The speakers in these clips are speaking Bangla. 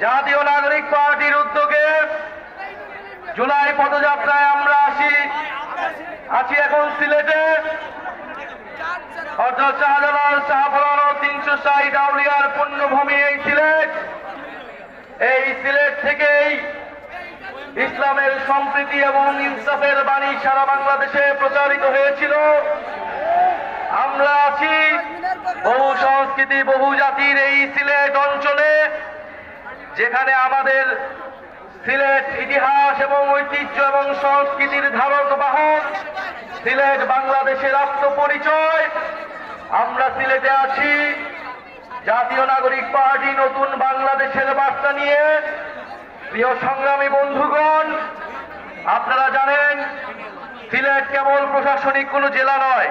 জাতীয় নাগরিক পার্টির উদ্যোগে জুলাই পদযাত্রায় আমরা আসি। আছি এখন সিলেটে। অর্থাৎ শাহজালাল শাহপুরান তিনশো ষাট আউলিয়ার পুণ্যভূমি এই সিলেট এই সিলেট থেকেই ইসলামের সম্প্রীতি এবং ইনসাফের বাণী সারা বাংলাদেশে প্রচারিত হয়েছিল। আমরা আছি বহু সংস্কৃতি, বহু জাতির এই সিলেট অঞ্চলে, যেখানে আমাদের সিলেট ইতিহাস এবং ঐতিহ্য এবং সংস্কৃতির ধারক বাহক সিলেট বাংলাদেশের আত্মপরিচয় আমরা সিলেটে আছি। জাতীয় নাগরিক পার্টি নতুন বাংলাদেশের বার্তা নিয়ে প্রিয় সংগ্রামী বন্ধুগণ, আপনারা জানেন, সিলেট কেবল প্রশাসনিক কোনো জেলা নয়।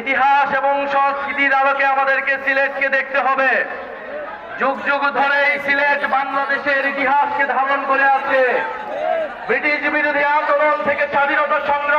ইতিহাস এবং সংস্কৃতির আলোকে আমাদেরকে সিলেটকে দেখতে হবে। যুগ যুগ ধরে এই সিলেট বাংলাদেশের ইতিহাসকে ধারণ করে আছে। ব্রিটিশ বিরোধী আন্দোলন থেকে স্বাধীনতা সংগ্রাম